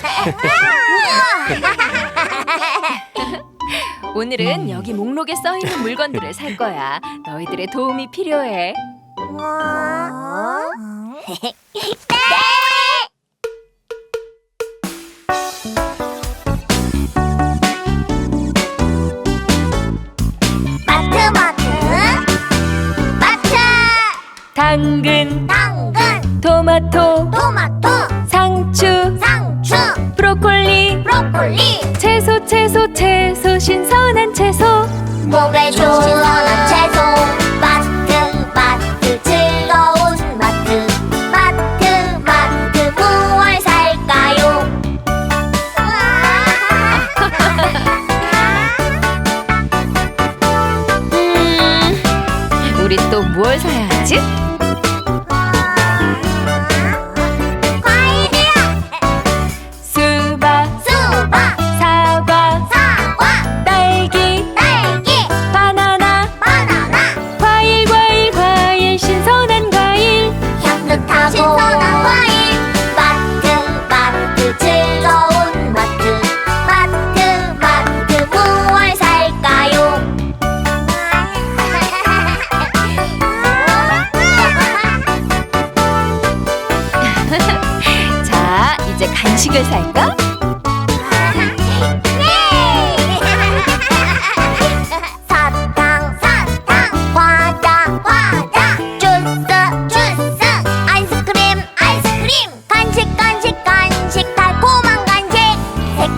오늘은 여기 목록에 써 있는 물건들을 살 거야. 너희들의 도움이 필요해. 마트 마트 마트 당근, 당근 토마토, 채소, 채소, 신선한 채소. 몸에 좋은 신선한 채소 마트 마트 즐거운 마트 마트 마트 무얼 살까요 음, 우리 또 무얼 사야 하지?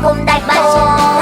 새콤달콤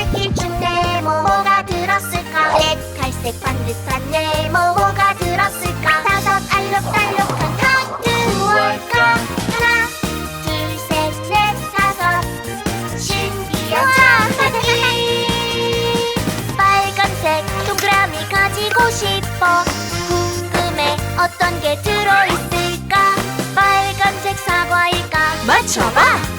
넷 갈색 반듯한 네모 뭐가 들었을까? 다섯 알록달록한 카드 무엇일까? 하나 둘 셋 넷 다섯. 신기한 자판기 빨간색 동그라미 가지고 싶어. 궁금해 어떤 게 들어있을까? 빨간색 사과일까? 맞춰봐.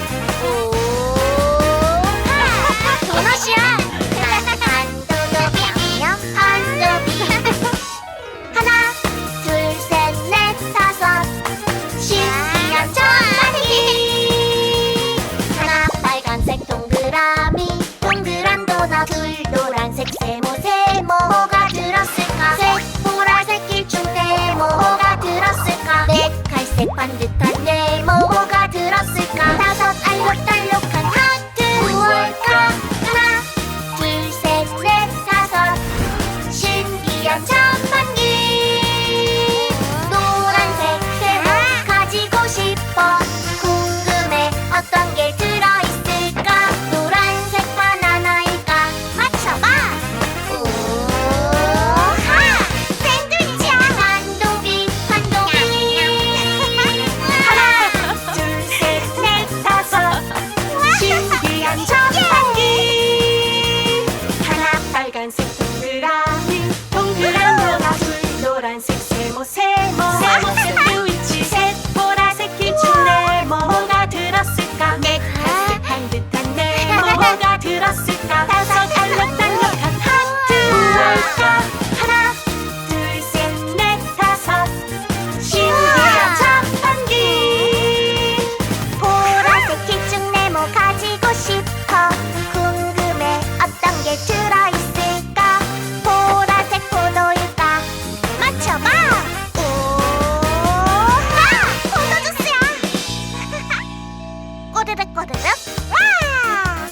했거든요. 와!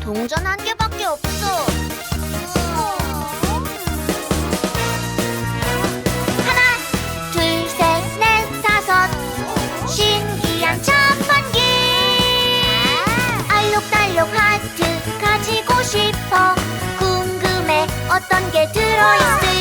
동전 한 개밖에 없어. 하나, 둘, 셋, 넷, 다섯. 신기한 천번기. 알록달록 하트 가지고 싶어. 궁금해 어떤 게 들어있을.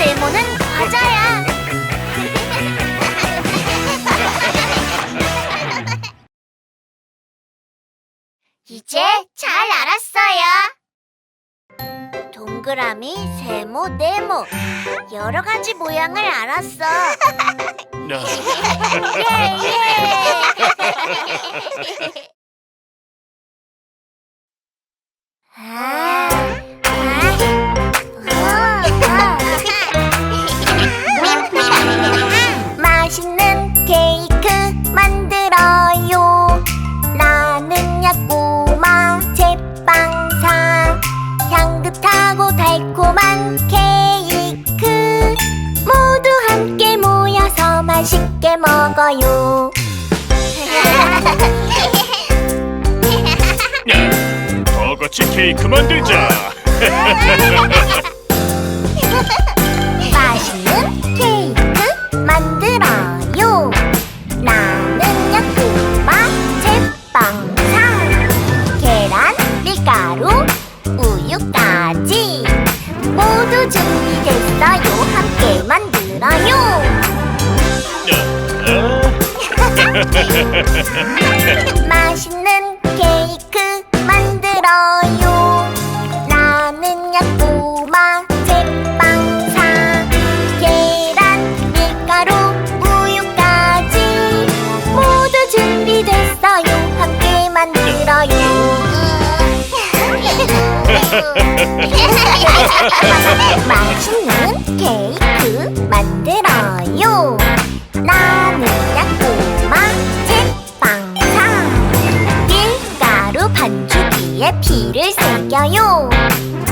네모는 과자야. 이제 잘 알았어요. 동그라미, 세모, 네모 여러 가지 모양을 알았어. 네. 예, 예. 아. 만들자. 맛있는 케이크 만들어요. 나는 야쿠마 제빵사. 계란, 밀가루, 우유까지 모두 준비됐어요. 함께 만들어요. 맛 맛있는 케이크 만들어요. 나는 야꼬마 제빵사. 밀가루 반죽기에 피를 새겨요.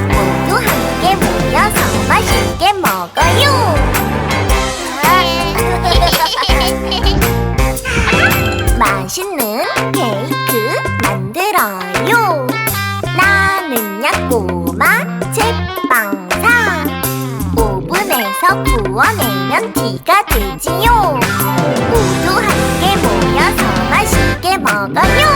모두 함께 모여서 맛있게 먹어요. 구워내면 티가 되지요. 모두 함께 모여서 맛있게 먹어요.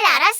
잘 알았어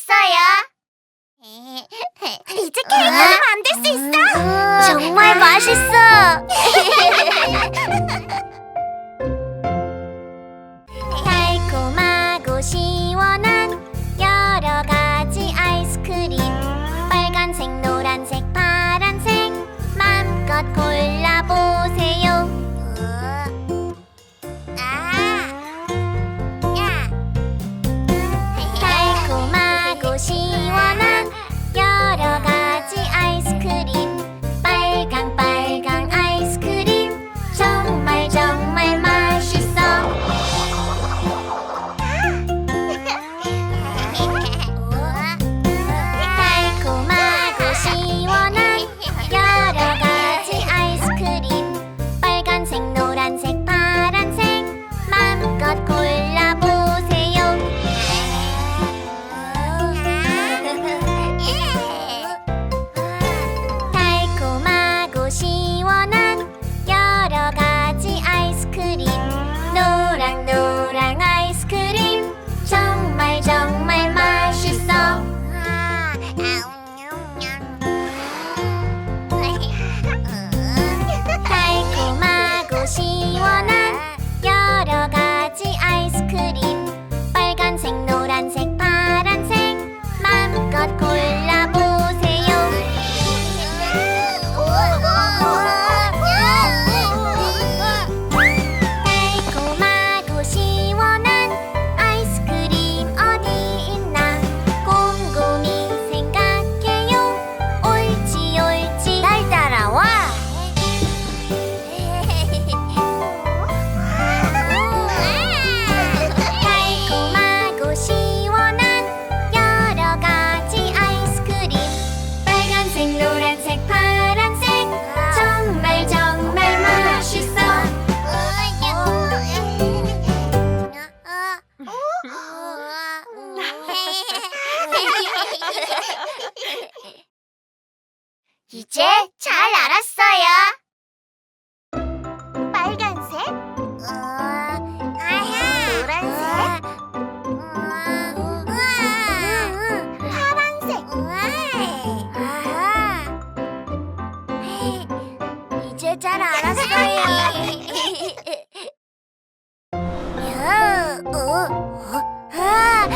야, 어, 어, 아,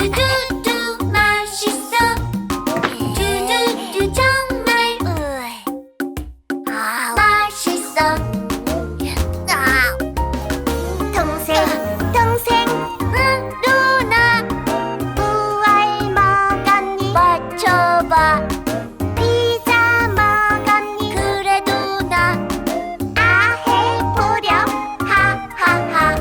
두두두 맛있어. 두두두 정말 아, 맛있어. 아. 동생 동생. 응 누나. 무알 먹었니? 맞춰봐. 피자 먹었니? 그래 누나 아 해보렴. 하하하.